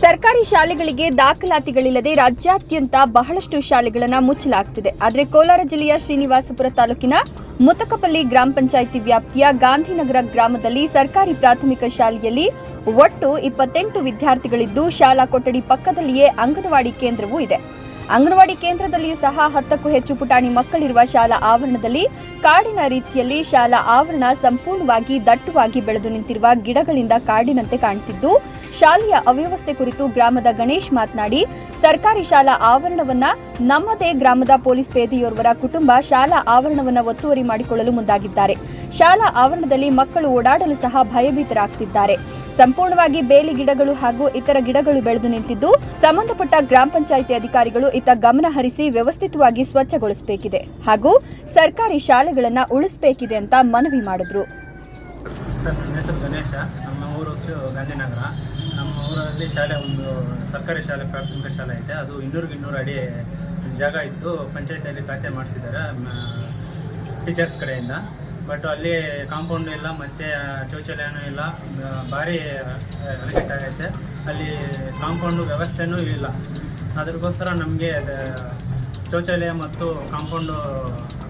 ಸರ್ಕಾರಿ ಶಾಲೆಗಳಿಗೆ ದಾಖಲಾತಿಗಳಿಲ್ಲದೆ ರಾಜ್ಯಾದ್ಯಂತ ಬಹಳಷ್ಟು ಶಾಲೆಗಳನ್ನು ಮುಚ್ಚಲಾಗ್ತಿದೆ. ಆದರೆ ಕೋಲಾರ ಜಿಲ್ಲೆಯ ಶ್ರೀನಿವಾಸಪುರ ತಾಲೂಕಿನ ಮುತಕಪಲ್ಲಿ ಗ್ರಾಮ ಪಂಚಾಯಿತಿ ವ್ಯಾಪ್ತಿಯ ಗಾಂಧಿನಗರ ಗ್ರಾಮದಲ್ಲಿ ಸರ್ಕಾರಿ ಪ್ರಾಥಮಿಕ ಶಾಲೆಯಲ್ಲಿ ಒಟ್ಟು ಇಪ್ಪತ್ತೆಂಟು ವಿದ್ಯಾರ್ಥಿಗಳಿದ್ದು ಶಾಲಾ ಕೊಠಡಿ ಪಕ್ಕದಲ್ಲಿಯೇ ಅಂಗನವಾಡಿ ಕೇಂದ್ರವೂ ಇದೆ. ಅಂಗನವಾಡಿ ಕೇಂದ್ರದಲ್ಲಿಯೂ ಸಹ ಹತ್ತಕ್ಕೂ ಹೆಚ್ಚು ಪುಟಾಣಿ ಮಕ್ಕಳಿರುವ ಶಾಲಾ ಆವರಣದಲ್ಲಿ ಕಾಡಿನ ರೀತಿಯಲ್ಲಿ ಶಾಲಾ ಆವರಣ ಸಂಪೂರ್ಣವಾಗಿ ದಟ್ಟವಾಗಿ ಬೆಳೆದು ನಿಂತಿರುವ ಗಿಡಗಳಿಂದ ಕಾಡಿನಂತೆ ಕಾಣುತ್ತಿದ್ದು ಶಾಲೆಯ ಅವ್ಯವಸ್ಥೆ ಕುರಿತು ಗ್ರಾಮದ ಗಣೇಶ್ ಮಾತನಾಡಿ, ಸರ್ಕಾರಿ ಶಾಲಾ ಆವರಣವನ್ನ ನಮ್ಮದೇ ಗ್ರಾಮದ ಪೊಲೀಸ್ ಪೇದೆಯೋರ್ವರ ಕುಟುಂಬ ಶಾಲಾ ಆವರಣವನ್ನ ಒತ್ತುವರಿ ಮಾಡಿಕೊಳ್ಳಲು ಮುಂದಾಗಿದ್ದಾರೆ. ಶಾಲಾ ಆವರಣದಲ್ಲಿ ಮಕ್ಕಳು ಓಡಾಡಲು ಸಹ ಭಯಭೀತರಾಗ್ತಿದ್ದಾರೆ. ಸಂಪೂರ್ಣವಾಗಿ ಬೇಲಿ ಗಿಡಗಳು ಹಾಗೂ ಇತರ ಗಿಡಗಳು ಬೆಳೆದು ನಿಂತಿದ್ದು, ಸಂಬಂಧಪಟ್ಟ ಗ್ರಾಮ ಪಂಚಾಯಿತಿ ಅಧಿಕಾರಿಗಳು ಇತ್ತ ಗಮನ ಹರಿಸಿ ವ್ಯವಸ್ಥಿತವಾಗಿ ಸ್ವಚ್ಛಗೊಳಿಸಬೇಕಿದೆ ಹಾಗೂ ಸರ್ಕಾರಿ ಶಾಲೆಗಳನ್ನ ಉಳಿಸಬೇಕಿದೆ ಅಂತ ಮನವಿ ಮಾಡಿದ್ರು. ಸರ್, ನನ್ನ ಹೆಸರು ಗಣೇಶ. ನಮ್ಮ ಊರು ಗಾಂಧಿನಗರ. ನಮ್ಮ ಊರಲ್ಲಿ ಶಾಲೆ ಒಂದು ಸರ್ಕಾರಿ ಶಾಲೆ, ಪ್ರಾಥಮಿಕ ಶಾಲೆ ಐತೆ. ಅದು ಇನ್ನೂರಿಗೆ ಇನ್ನೂರು ಅಡಿ ಜಾಗ ಇತ್ತು. ಪಂಚಾಯತಿಯಲ್ಲಿ ಖಾತೆ ಮಾಡಿಸಿದ್ದಾರೆ ಟೀಚರ್ಸ್ ಕಡೆಯಿಂದ. ಬಟ್ ಅಲ್ಲಿ ಕಾಂಪೌಂಡ್ ಇಲ್ಲ, ಮತ್ತು ಶೌಚಾಲಯನೂ ಇಲ್ಲ. ಭಾರಿ ಭಾರಿ ಆಗೈತೆ. ಅಲ್ಲಿ ಕಾಂಪೌಂಡು ವ್ಯವಸ್ಥೆನೂ ಇಲ್ಲ. ಅದಕ್ಕೋಸ್ಕರ ನಮಗೆ ಶೌಚಾಲಯ ಮತ್ತು ಕಾಂಪೌಂಡು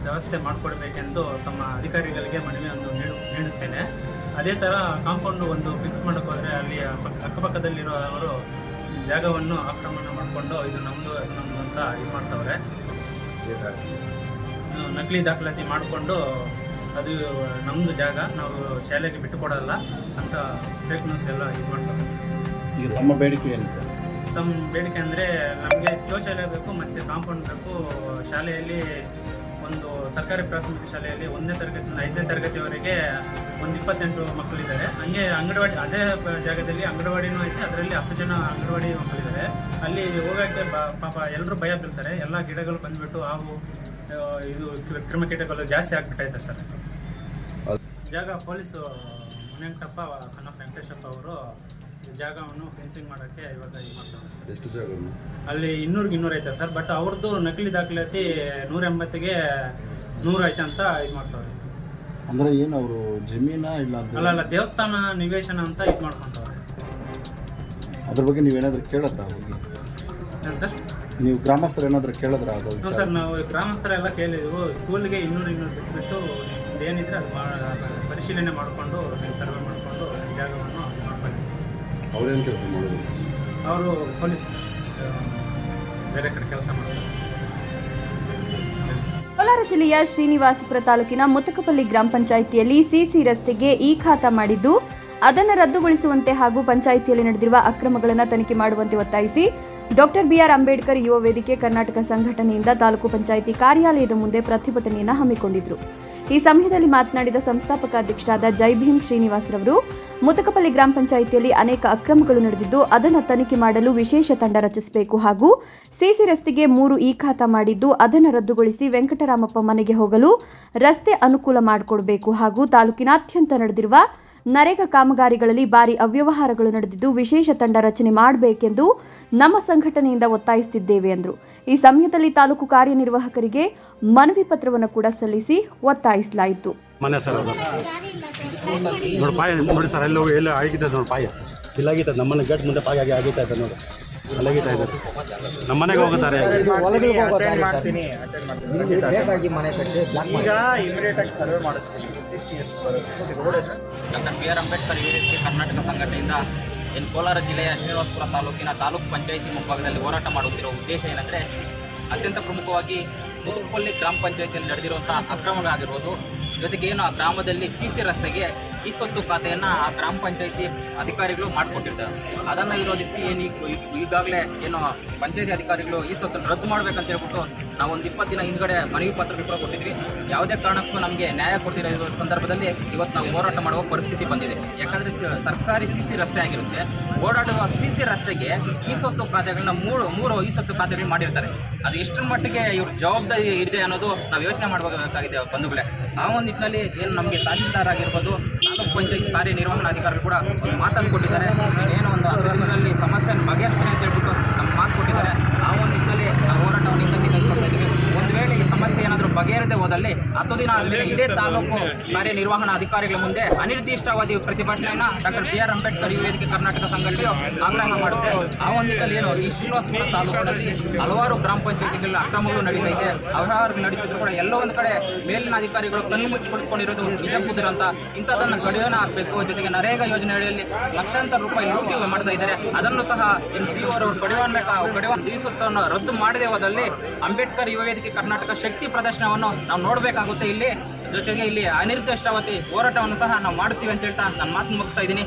ವ್ಯವಸ್ಥೆ ಮಾಡಿಕೊಡ್ಬೇಕೆಂದು ತಮ್ಮ ಅಧಿಕಾರಿಗಳಿಗೆ ಮನವಿಯನ್ನು ನೀಡು, ನೀಡುತ್ತೇನೆ. ಅದೇ ಥರ ಕಾಂಪೌಂಡು ಒಂದು ಫಿಕ್ಸ್ ಮಾಡೋಕೆ ಹೋದರೆ ಅಲ್ಲಿ ಪಕ್ಕ- ಅಕ್ಕಪಕ್ಕದಲ್ಲಿರೋ ಅವರು ಜಾಗವನ್ನು ಆಕ್ರಮಣ ಮಾಡಿಕೊಂಡು ಇದು ನಮ್ಮದು ನಮ್ಮದು ಅಂತ ಇದು ಮಾಡ್ತವ್ರೆ. ನಕಲಿ ದಾಖಲಾತಿ ಮಾಡಿಕೊಂಡು ಅದು ನಮ್ಮದು ಜಾಗ ನಾವು ಶಾಲೆಗೆ ಬಿಟ್ಟು ಕೊಡೋಲ್ಲ ಅಂತ ಫೇಕ್ ನ್ಯೂಸ್ ಎಲ್ಲ ಇದು ಮಾಡ್ತಾರೆ ಸರ್. ಈಗ ತಮ್ಮ ಬೇಡಿಕೆ ಏನು ಸರ್? ತಮ್ಮ ಬೇಡಿಕೆ ಅಂದರೆ ನಮಗೆ ಶೌಚಾಲಯ ಬೇಕು ಮತ್ತು ಕಾಂಪೌಂಡ್ ಬೇಕು ಶಾಲೆಯಲ್ಲಿ ಒಂದು ಸರ್ಕಾರಿ ಪ್ರಾಥಮಿಕ ಶಾಲೆಯಲ್ಲಿ ಒಂದನೇ ತರಗತಿಯಿಂದ ಐದನೇ ತರಗತಿವರೆಗೆ ಒಂದು ಇಪ್ಪತ್ತೆಂಟು ಮಕ್ಕಳಿದ್ದಾರೆ. ಹಂಗೆ ಅಂಗನವಾಡಿ ಅದೇ ಜಾಗದಲ್ಲಿ ಅಂಗನವಾಡಿನೂ ಐತೆ ಅದರಲ್ಲಿ ಹತ್ತು ಜನ ಅಂಗನವಾಡಿ ಮಕ್ಕಳಿದ್ದಾರೆ. ಅಲ್ಲಿ ಹೋಗೋಕ್ಕೆ ಪಾಪ ಎಲ್ಲರೂ ಭಯ ಬೀಳ್ತಾರೆ. ಎಲ್ಲ ಗಿಡಗಳು ಬಂದುಬಿಟ್ಟು ಹಾವು ಇದು ಕ್ರಿ- ಕ್ರಿಮಿಕೀಟಗಳು ಜಾಸ್ತಿ ಆಗ್ಬಿಟ್ಟೈತೆ ಸರ್. ಜಾಗ ಪೊಲೀಸು ಮುನಿಯಂಕಪ್ಪ ಸಣ್ಣ ವೆಂಕಟೇಶಪ್ಪ ಅವರು ಜಾಗವನ್ನು ಫೆನ್ಸಿಂಗ್ ಮಾಡೋಕ್ಕೆ ಇವಾಗ ಇದು ಮಾಡ್ತಾರೆ ಸರ್. ಎಷ್ಟು ಜಾಗ ಅಲ್ಲಿ ಇನ್ನೂರಿಗೆ ಇನ್ನೂರು ಐತೆ ಸರ್ ಬಟ್ ಅವ್ರದ್ದು ನಕಲಿ ದಾಖಲಾತಿ ನೂರ ಎಂಬತ್ತಿಗೆ ನೂರು ಐತೆ ಅಂತ ಇದು ಮಾಡ್ತಾವ್ರೆ ಸರ್. ಅಂದ್ರೆ ಏನು ಅವರು ಜಮೀನ ಇಲ್ಲ ಅಂತ ಅಲ್ಲ ಅಲ್ಲ ದೇವಸ್ಥಾನ ನಿವೇಶನ ಅಂತ ಇದು ಮಾಡ್ಕೊಂತವ್ರೆ ಅದ್ರ ಬಗ್ಗೆ ನೀವೇನಾದ್ರೂ ಕೇಳಿದ್ರ ಹೋಗಿ ಏನು ಸರ್? ನೀವು ಗ್ರಾಮಸ್ಥರು ಏನಾದರೂ ಕೇಳಿದ್ರ ಅದು ಹ್ಞೂ ಸರ್ ನಾವು ಗ್ರಾಮಸ್ಥರ ಎಲ್ಲ ಕೇಳಿದ್ವು ಸ್ಕೂಲ್ಗೆ ಇನ್ನೂರು ಇನ್ನೂರು ಬಿಟ್ಬಿಟ್ಟು ಏನಿದ್ರೆ ಅದು ಮಾ- ಪರಿಶೀಲನೆ ಮಾಡಿಕೊಂಡು ನೀವು ಸರ್ವೆ ಮಾಡಿಕೊಂಡು ಜಾಗವನ್ನು ಅವ್ರೇನು ಕೆಲಸ ಮಾಡೋದು ಅವರು ಪೊಲೀಸ್ ಬೇರೆ ಕಡೆ ಕೆಲಸ ಮಾಡ್ತಾರೆ ಕೋಲಾರ ಜಿಲ್ಲೆಯ ಶ್ರೀನಿವಾಸಪುರ ತಾಲೂಕಿನ ಮುತಕಪಲ್ಲಿ ಗ್ರಾಮ ಪಂಚಾಯಿತಿಯಲ್ಲಿ ಸಿಸಿ ರಸ್ತೆಗೆ ಈ ಖಾತ ಮಾಡಿದ್ದು ಅದನ್ನು ರದ್ದುಗೊಳಿಸುವಂತೆ ಹಾಗೂ ಪಂಚಾಯಿತಿಯಲ್ಲಿ ನಡೆದಿರುವ ಅಕ್ರಮಗಳನ್ನು ತನಿಖೆ ಮಾಡುವಂತೆ ಒತ್ತಾಯಿಸಿ ಡಾಕ್ಟರ್ ಬಿಆರ್ ಅಂಬೇಡ್ಕರ್ ಯುವ ವೇದಿಕೆ ಕರ್ನಾಟಕ ಸಂಘಟನೆಯಿಂದ ತಾಲೂಕು ಪಂಚಾಯಿತಿ ಕಾರ್ಯಾಲಯದ ಮುಂದೆ ಪ್ರತಿಭಟನೆಯನ್ನು ಹಮ್ಮಿಕೊಂಡಿದ್ರು. ಈ ಸಮಯದಲ್ಲಿ ಮಾತನಾಡಿದ ಸಂಸ್ಥಾಪಕ ಅಧ್ಯಕ್ಷರಾದ ಜೈಭೀಮ್ ಶ್ರೀನಿವಾಸರವರು, ಮುತಕಪಲ್ಲಿ ಗ್ರಾಮ ಪಂಚಾಯಿತಿಯಲ್ಲಿ ಅನೇಕ ಅಕ್ರಮಗಳು ನಡೆದಿದ್ದು ಅದನ್ನು ತನಿಖೆ ಮಾಡಲು ವಿಶೇಷ ತಂಡ ರಚಿಸಬೇಕು ಹಾಗೂ ಸಿಸಿ ರಸ್ತೆಗೆ ಮೂರು ಇ ಖಾತ ಮಾಡಿದ್ದು ಅದನ್ನು ರದ್ದುಗೊಳಿಸಿ ವೆಂಕಟರಾಮಪ್ಪ ಮನೆಗೆ ಹೋಗಲು ರಸ್ತೆ ಅನುಕೂಲ ಮಾಡಿಕೊಡಬೇಕು ಹಾಗೂ ತಾಲೂಕಿನಾದ್ಯಂತ ನಡೆದಿರುವ ನರೇಗಾ ಕಾಮಗಾರಿಗಳಲ್ಲಿ ಭಾರಿ ಅವ್ಯವಹಾರಗಳು ನಡೆದಿದ್ದು ವಿಶೇಷ ತಂಡ ರಚನೆ ಮಾಡಬೇಕೆಂದು ನಮ್ಮ ಸಂಘಟನೆಯಿಂದ ಒತ್ತಾಯಿಸುತ್ತಿದ್ದೇವೆ ಎಂದರು. ಈ ಸಮಯದಲ್ಲಿ ತಾಲೂಕು ಕಾರ್ಯನಿರ್ವಾಹಕರಿಗೆ ಮನವಿ ಪತ್ರವನ್ನು ಕೂಡ ಸಲ್ಲಿಸಿ ಒತ್ತಾಯಿಸಲಾಯಿತು. ಇಲ್ಲಾಗಿತ್ತು ನಮ್ಮನೆ ಗೇಟ್ ಮುಂದೆ ಆಗೈತೆ ನೋಡಿ. ಅಲ್ಲಾಗಿತ್ತಾ ಇದೆ ನಮ್ಮ ಮನೆಗೆ ಹೋಗುತ್ತಾರೆ ಈಗ ಇಮಿಡಿಯೇಟ್ ಆಗಿ ಸರ್ವೆ ಮಾಡಿಸ್ತೀನಿ. ಡಾಕ್ಟರ್ ಬಿ ಆರ್ ಅಂಬೇಡ್ಕರ್ ವೇದಿಕೆ ಕರ್ನಾಟಕ ಸಂಘಟನೆಯಿಂದ ಇನ್ನು ಕೋಲಾರ ಜಿಲ್ಲೆಯ ಶ್ರೀನಿವಾಸಪುರ ತಾಲೂಕಿನ ತಾಲೂಕು ಪಂಚಾಯಿತಿ ಮುಂಭಾಗದಲ್ಲಿ ಹೋರಾಟ ಮಾಡುತ್ತಿರುವ ಉದ್ದೇಶ ಏನಂದರೆ ಅತ್ಯಂತ ಪ್ರಮುಖವಾಗಿ ಮುದುಪಲ್ಲಿ ಗ್ರಾಮ ಪಂಚಾಯಿತಿಯಲ್ಲಿ ನಡೆದಿರುವಂತಹ ಅಕ್ರಮಗಳಾಗಿರ್ಬೋದು ಜೊತೆಗೆ ಏನು ಆ ಗ್ರಾಮದಲ್ಲಿ ಸಿ ಸಿ ರಸ್ತೆಗೆ ಈ ಸ್ವತ್ತು ಖಾತೆಯನ್ನು ಆ ಗ್ರಾಮ ಪಂಚಾಯಿತಿ ಅಧಿಕಾರಿಗಳು ಮಾಡಿಕೊಟ್ಟಿರ್ತಾರೆ. ಅದನ್ನು ವಿರೋಧಿಸಿ ಏನು ಈಗ ಈಗ- ಈಗಾಗಲೇ ಏನು ಪಂಚಾಯತಿ ಅಧಿಕಾರಿಗಳು ಈ ಸ್ವತ್ತನ್ನು ರದ್ದು ಮಾಡ್ಬೇಕಂತ ಹೇಳ್ಬಿಟ್ಟು ನಾವು ಒಂದು ಇಪ್ಪತ್ತು ದಿನ ಹಿಂದ್ಗಡೆ ಮನವಿ ಪತ್ರ ಕೂಡ ಕೊಟ್ಟಿದ್ವಿ ಯಾವುದೇ ಕಾರಣಕ್ಕೂ ನಮಗೆ ನ್ಯಾಯ ಕೊಡ್ತಿರೋ ಸಂದರ್ಭದಲ್ಲಿ ಇವತ್ತು ನಾವು ಹೋರಾಟ ಮಾಡುವ ಪರಿಸ್ಥಿತಿ ಬಂದಿದೆ. ಯಾಕಂದರೆ ಸರ್ಕಾರಿ ಸಿ ಸಿ ರಸ್ತೆ ಆಗಿರುತ್ತೆ. ಓಡಾಡುವ ಸಿ ಸಿ ರಸ್ತೆಗೆ ಈ ಸ್ವತ್ತು ಖಾತೆಗಳನ್ನ ಮೂರು ಮೂರು ಈ ಸ್ವತ್ತು ಖಾತೆಗಳು ಮಾಡಿರ್ತಾರೆ. ಅದು ಎಷ್ಟರ ಮಟ್ಟಿಗೆ ಇವ್ರ ಜವಾಬ್ದಾರಿ ಇದೆ ಅನ್ನೋದು ನಾವು ಯೋಚನೆ ಮಾಡಬೇಕಾಗಿದೆ ಬಂಧುಗಳೇ. ಆ ಒಂದು ನಿಟ್ಟಿನಲ್ಲಿ ಏನು ನಮಗೆ ತಹಸೀಲ್ದಾರ್ ಆಗಿರ್ಬೋದು ತಾಲೂಕು ಪಂಚಾಯತ್ ಕಾರ್ಯನಿರ್ವಹಣಾಧಿಕಾರಿಗಳು ಕೂಡ ಒಂದು ಮಾತನ್ನು ಕೊಟ್ಟಿದ್ದಾರೆ. ಏನೋ ಒಂದು ಅದರಲ್ಲಿ ಸಮಸ್ಯೆಯನ್ನು ಬಗೆಹರಿಸ್ತೀನಿ ಅಂತ ಹೇಳ್ಬಿಟ್ಟು ನಮ್ಗೆ ಮಾತು ಕೊಟ್ಟಿದ್ದಾರೆ ಆ ಒಂದು ನಿಟ್ಟಿನಲ್ಲಿ ನಾವು ಹೋರಾಟವನ್ನು ಹಿಂದೆ ನಿಂತ್ಕೊಳ್ತಾ ಇದ್ದೀವಿ ಒಂದು ವೇಳೆ ಈ ಸಮಸ್ಯೆ ಏನಾದರೂ ಬಗೆಹರದೆ ಹೋದಲ್ಲಿ ಆ ಹತ್ತು ದಿನ ಆದಮೇಲೆ ಇದೇ ತಾಲೂಕು ಕಾರ್ಯನಿರ್ವಹಣಾ ಅಧಿಕಾರಿಗಳ ಮುಂದೆ ಅನಿರ್ದಿಷ್ಟಾವಧಿ ಪ್ರತಿಭಟನೆಯನ್ನ ಡಾಕ್ಟರ್ ಬಿ ಆರ್ ಅಂಬೇಡ್ಕರ್ ಯುವ ವೇದಿಕೆ ಕರ್ನಾಟಕ ಸಂಘಟನೆಯು ಆಗ್ರಹ ಮಾಡುತ್ತೆ. ಆ ಒಂದು ನಿಟ್ಟಲ್ಲಿ ಏನು ಈ ಶ್ರೀನಿವಾಸಪುರ ತಾಲೂಕಿನಲ್ಲಿ ಹಲವಾರು ಗ್ರಾಮ ಪಂಚಾಯತಿಗಳ ಅಕ್ರಮಗಳು ನಡೀತೈತೆ. ಅವ್ಯವಹಾರ ನಡೀತಿದ್ರು ಕೂಡ ಎಲ್ಲೋ ಒಂದು ಕಡೆ ಮೇಲಿನ ಅಧಿಕಾರಿಗಳು ಕಣ್ಣು ಮುಚ್ಚಿ ಕುಳಿತುಕೊಂಡಿರೋದು ನಿಜ ಅಂತ ಇಂಥದ್ದನ್ನು ಕಡಿವಾಣ ಆಗಬೇಕು. ಜೊತೆಗೆ ನರೇಗಾ ಯೋಜನೆ ಅಡಿಯಲ್ಲಿ ಲಕ್ಷಾಂತರ ರೂಪಾಯಿ ಲೂಟಿ ಮಾಡ್ತಾ ಇದ್ದಾರೆ. ಅದನ್ನು ಸಹ ಎನ್ ಸಿ ಅವರು ಕಡಿವಾಣ ಗಡಿವನ್ನ ದಿವಸವನ್ನು ರದ್ದು ಮಾಡದೆ ಹೋದಲ್ಲಿ ಅಂಬೇಡ್ಕರ್ ಯುವ ಕರ್ನಾಟಕ ಶಕ್ತಿ ಪ್ರದರ್ಶನವನ್ನು ನಾವು ನೋಡಬೇಕಾಗುತ್ತೆ. ಇಲ್ಲಿ. ಜೊತೆಗೆ ಇಲ್ಲಿ ಅನಿರ್ದಿಷ್ಟಾವತಿ ಹೋರಾಟವನ್ನು ಸಹ ನಾವು ಮಾಡ್ತೀವಿ ಅಂತ ಹೇಳ್ತಾ ನಮ್ಮ ಮಾತು ಮುಗಿಸ್ತಾ ಇದ್ದೀನಿ.